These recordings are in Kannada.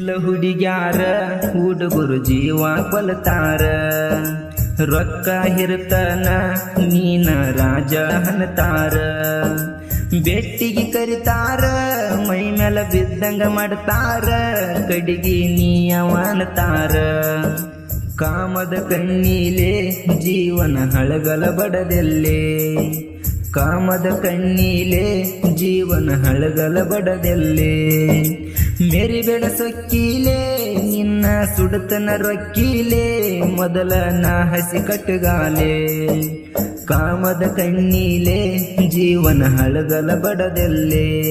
ಇಲ್ಲ ಹುಡುಗ್ಯಾರ, ಹುಡುಗರು ಜೀವ ಬಲತಾರ ರೊಕ್ಕ ಹಿರ್ತನ ನೀನ ರಾಜ ಹನತಾರ. ಬೆಟ್ಟಿಗೆ ಕರಿತಾರ, ಮೈ ಮೇಲ ಬಿದ್ದಂಗ ಮಾಡ್ತಾರ. ಕಡಿಗೆ ನೀಯವನತಾರ ಕಾಮದ ಕಣ್ಣೀಲೆ ಜೀವನ ಹಳಗಲ ಬಡದೆಲ್ಲೇ? ಕಾಮದ ಕಣ್ಣೀಲೆ ಜೀವನ ಹಳಗಲ ಬಡದೆಲ್ಲೇ? ಮೆರಿಬೇಡ ಸೊಕ್ಕೀಲೆ, ನಿನ್ನ ಸುಡತನ ರೊಕ್ಕೀಲೆ, ಮೊದಲ ನಾ ಹಸಿ ಕಟ್ಟುಗಾಲೆ. ಕಾಮದ ಕಣ್ಣೀಲೆ, ಜೀವನ ಹಳಗಲ ಬಡದೆಲ್ಲೇ.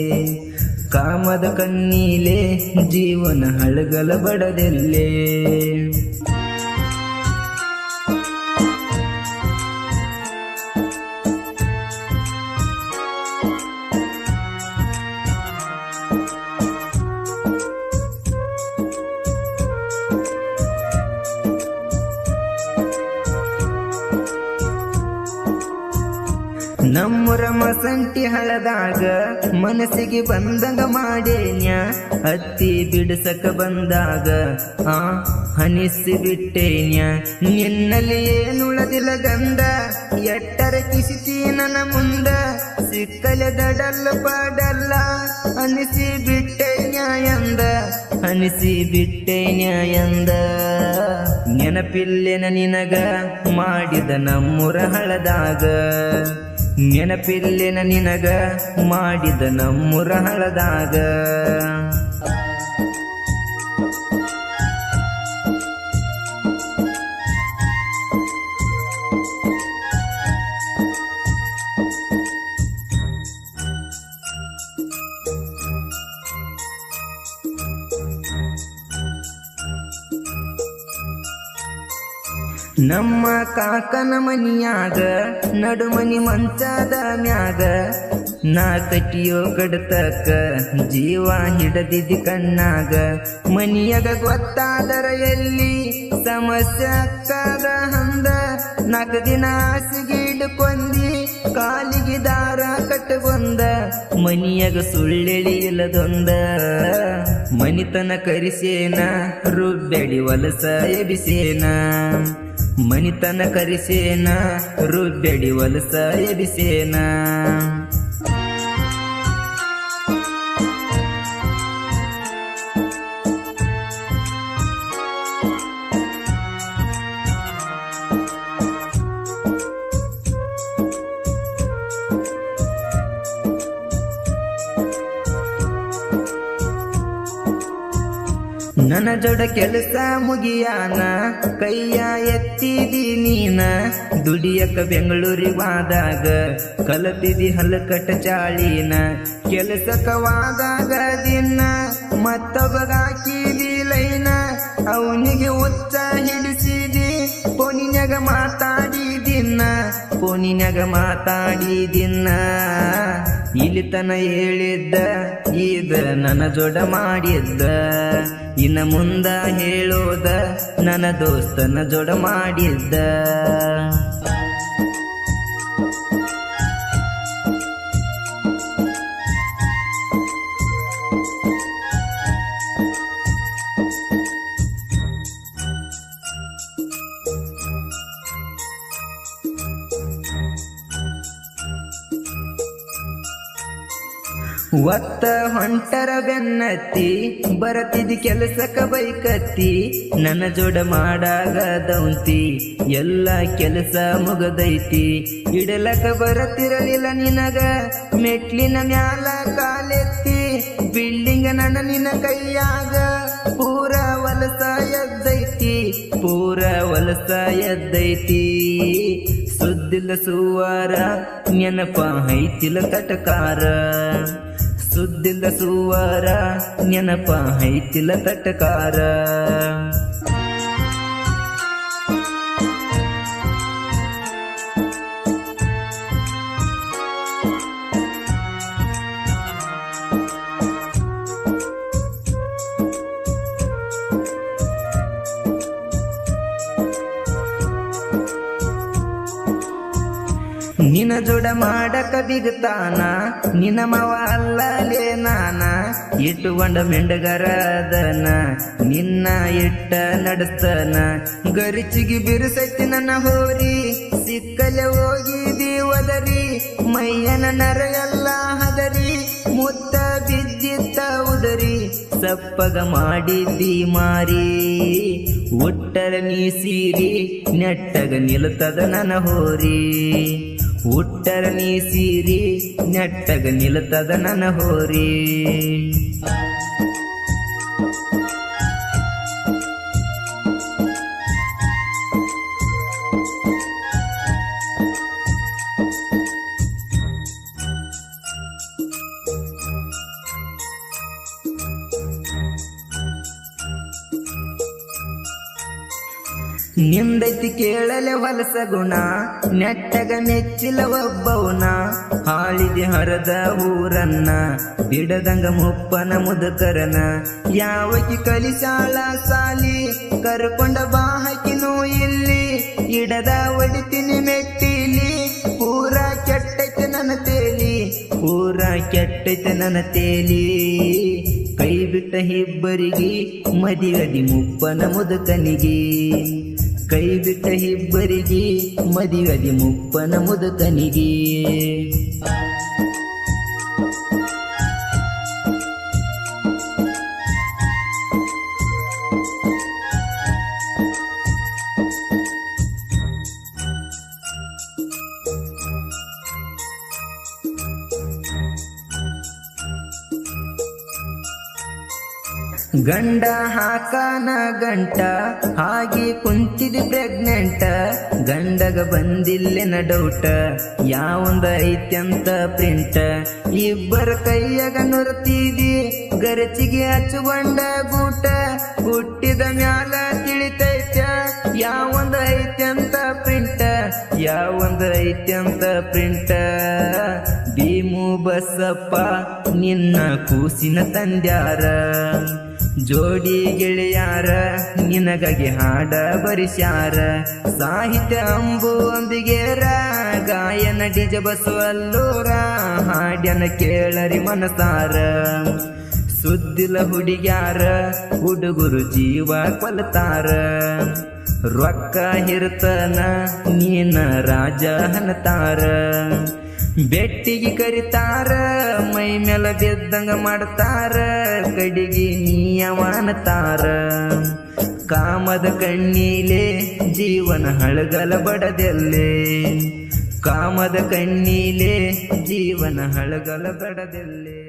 ಕಾಮದ ಕಣ್ಣೀಲೆ, ಜೀವನ ಹಳಗಲ ಬಡದೆಲ್ಲೇ. ನಮ್ಮುರ ಮಸಂಟಿ ಹಳದಾಗ ಮನಸ್ಸಿಗೆ ಬಂದಂಗ ಮಾಡೇನ್ಯ? ಹತ್ತಿ ಬಿಡಸಕ ಬಂದಾಗ ಆ ಹನಿಸಿ ಬಿಟ್ಟೇನ್ಯ? ನಿನ್ನಲ್ಲಿ ಏನುಳದಿಲ್ಲ ಗಂಧ, ಎಟ್ಟರ ಕಿಸಿತಿ ನನ್ನ ಮುಂದ? ಸಿಕ್ಕಲೆ ದಡಲ್ಲ ಪಾಡಲ್ಲ, ಅನಿಸಿ ಬಿಟ್ಟೆ ನ್ಯಾಯಂದ ಅನಿಸಿ ಬಿಟ್ಟೆ ನ್ಯಾಯಂದ ನೆನಪಿಲ್ಲೆನ ನಿನಗ ಮಾಡಿದ ನಮ್ಮೂರ ಹಳದಾಗ? ನೆನಪಿಲ್ಲೆನ ನಿನಗ ಮಾಡಿದ ನಮ್ಮುರ ಹಳದಾಗ. ನಮ್ಮ ಕಾಕನ ಮನಿಯಾಗ, ನಡುಮನಿ ಮಂಚಾದ ಮ್ಯಾಗ, ನಾ ತಟಿಯೋ ಕಡತಕ್ಕ ಜೀವ ಹಿಡದಿದ್ದ ಕಣ್ಣಾಗ. ಮನಿಯಾಗ ಗೊತ್ತಾದರ ಎಲ್ಲಿ ಸಮಸ್ಯೆ ಅಕ್ಕದ ಹಂದ, ನಾಲ್ಕು ದಿನ ಹಾಸಿಗೆ ಇಡ್ಕೊಂದಿ ಕಾಲಿಗೆ ದಾರ ಕಟ್ಟಗೊಂದ ಮನಿಯಾಗ ಸುಳ್ಳೆಳಿ ಇಲ್ಲದೊಂದ. ಮನಿತನ ಕರಿಸೇನ, ರುಬ್ಬೆಡಿ ವಲಸ ಎಬಿಸೇನ ಮನಿತನ ಕರಿಸೇನ ರುಬ್ಬೆಡಿ ವಲಸ ಎಬಿಸೇನ ನನ್ನ ಜೋಡ ಕೆಲಸ ಮುಗಿಯಾನ ಕೈಯ ಎತ್ತಿದಿ ನೀನ? ದುಡಿಯಕ ಬೆಂಗಳೂರಿಗಾದಾಗ ಕಲತಿದಿ ಹಲಕಟ ಚಾಳಿನ. ಕೆಲಸಕವಾದಾಗ ದಿನ ಮತ್ತೊಬ್ಬಗಾಕಿದಿ ಲೈನ. ಅವನಿಗೆ ಉತ್ತ ಹಿಡಿಸಿದಿ, ಪೋನಿನ್ಯಾಗ ಮಾತಾಡಿದಿನ್ನ. ಪೋನಿನ್ಯಾಗ ಮಾತಾಡಿದಿನ್ನ ಇಲ್ಲಿ ತನ ಹೇಳಿದ್ದ, ಇದ ನನ್ನ ಜೋಡ ಮಾಡಿದ್ದ. ಇನ್ನ ಮುಂದ ಹೇಳೋದ, ನನ್ನ ದೋಸ್ತನ ಜೋಡ ಮಾಡಿದ್ದ. ಒತ್ತ ಹೊಂಟರ ಬೆನ್ನತ್ತಿ ಬರತಿದಿ ಕೆಲಸಕ ಬೈಕತ್ತಿ, ನನ್ನ ಜೋಡ ಮಾಡಾಗ ದೌಂತಿ, ಎಲ್ಲ ಕೆಲಸ ಮುಗದೈತಿ. ಇಡಲಕ ಬರತಿರಲಿಲ್ಲ ನಿನಗ, ಮೆಟ್ಲಿನ ಮ್ಯಾಲ ಕಾಲೆತ್ತಿ. ಬಿಲ್ಡಿಂಗ್ ನನ್ನ ನಿನ್ನ ಕೈಯಾಗ, ಪೂರ ವಲಸ ಎದ್ದೈತಿ, ಪೂರ ವಲಸ ಎದ್ದೈತಿ. ಸುದ್ದಿಲ್ಲ ಸುವಾರ ನೆನಪ ಹೈತಿಲ ತಟಕಾರ. ಸುದ್ದಿಲ್ಲ ಸುವಾರ ನೆನಪ ಹೈತಿಲ ತಟಕಾರ. ನಿನ ಜೋಡ ಮಾಡಕ ಬಿಗುತ್ತಾನ? ನಿನ್ನ ಮವ ಅಲ್ಲಲೇ ನಾನ? ಇಟ್ಟುಕೊಂಡ ಮೆಂಡಗರದನ ನಿನ್ನ ಇಟ್ಟ ನಡೆಸ್ತನ? ಗರಿಚಿಗೆ ಬಿರುಸೈತಿ ನನ್ನ ಹೋರಿ, ಸಿಕ್ಕಲೆ ಹೋಗಿ ಒದರಿ, ಮೈಯನ ನರ ಎಲ್ಲ ಹದರಿ, ಮುತ್ತ ಬಿದ್ದಿತ್ತ ಉದರಿ, ಸಪ್ಪಗ ಮಾಡಿದ್ದಿ ಮಾರಿ ಒಟ್ಟರ ನೀ ಸೀರಿ, ನೆಟ್ಟಗ ನಿಲ್ತದ ನನ್ನ ಹೋರಿ. ಉಟ್ಟರ ನೀ ಸೀರಿ ನೆಟ್ಟಗ ನಿಲ್ತದ ನನ್ನ ಹೋರಿ. ನಿಂದೈತಿ ಕೇಳಲೆ ವಲಸ ಗುಣ ನೆಟ್ಟಗ ಮೆಚ್ಚಿಲ ಒಬ್ಬವನ ಹಾಳಿದೆ ಹರದ ಊರನ್ನ, ಬಿಡದಂಗ ಮುಪ್ಪನ ಮುದುಕರನ. ಯಾವಕಿ ಕಲಿಸಾಳ ಸಾಲಿ, ಕರ್ಕೊಂಡ ಬಾಹಕಿನೂ ಇಲ್ಲಿ ಇಡದ ಒಡಿತೀನಿ ಮೆಟ್ಟಿಲಿ, ಪೂರ ಕೆಟ್ಟೈತೆ ನನ್ನ ತೇಲಿ, ಪೂರ ಕೆಟ್ಟೈತೆ ನನ್ನ ತೇಲಿ. ಕೈ ಬಿಟ್ಟ ಇಬ್ಬರಿಗೆ ಮದಿಗದಿ ಮುಪ್ಪನ ಮುದುಕನಿಗೆ. ಕೈ ಬಿಟ್ಟ ಇಬ್ಬರಿಗೆ ಮದಿಗದಿ ಮುಪ್ಪನ ಮುದುಕನಿಗೆ. ಗಂಡ ಹಾಕನ ಗಂಟ, ಹಾಗೆ ಕುಂತಿದಿ ಪ್ರೆಗ್ನೆಂಟ ಗಂಡಗ ಬಂದಿಲ್ಲೆನ ಡೌಟ ಯಾವಂದ ಐತ್ಯಂತ ಪ್ರಿಂಟ ಇಬ್ಬರ ಕೈಯಾಗ ನುರ್ತಿದಿ ಗರಚಿಗೆ ಹಚ್ಚುಗೊಂಡ ಗೂಟ ಹುಟ್ಟಿದ ಮ್ಯಾಲ ತಿಳಿತೈತ, ಯಾವಂದ ಐತ್ಯಂತ ಪ್ರಿಂಟ ಯಾವಂದ ಐತ್ಯಂತ ಪ್ರಿಂಟ ಭೀಮು ಬಸಪ್ಪ ನಿನ್ನ ಕೂಸಿನ ತಂದ್ಯಾರ. ಜೋಡಿ ಗೆಳೆಯಾರ, ನಿನಗಾಗಿ ಹಾಡ ಬರಿಸ್ಯಾರ. ಸಾಹಿತ್ಯ ಅಂಬು ಅಂಬಿಗೇರ, ಗಾಯನ ಡಿಜ ಬಸವಲ್ಲೂರ ಹಾಡ್ಯನ ಕೇಳರಿ ಮನಸಾರ. ಸುದ್ದಿಲ ಹುಡುಗ್ಯಾರ, ಹುಡುಗರು ಜೀವ ಕೊಲ್ತಾರ. ರೊಕ್ಕ ಹಿರ್ತನ ನೀನ ರಾಜ ಹನತಾರ. ಬೆಟ್ಟಿಗೆ ಕರಿತಾರ, ಮೈ ಮೇಲ ಬಿದ್ದಂಗ ಮಾಡ್ತಾರ, ಕಡಿಗೆ ನೀಯವಾನತಾರ ಕಾಮದ ಕಣ್ಣೀಲೆ ಜೀವನ ಹಳಗಲ ಬಡದೆಲ್ಲೆ. ಕಾಮದ ಕಣ್ಣೀಲೆ ಜೀವನ ಹಳಗಲ ಬಡದೆಲ್ಲೆ.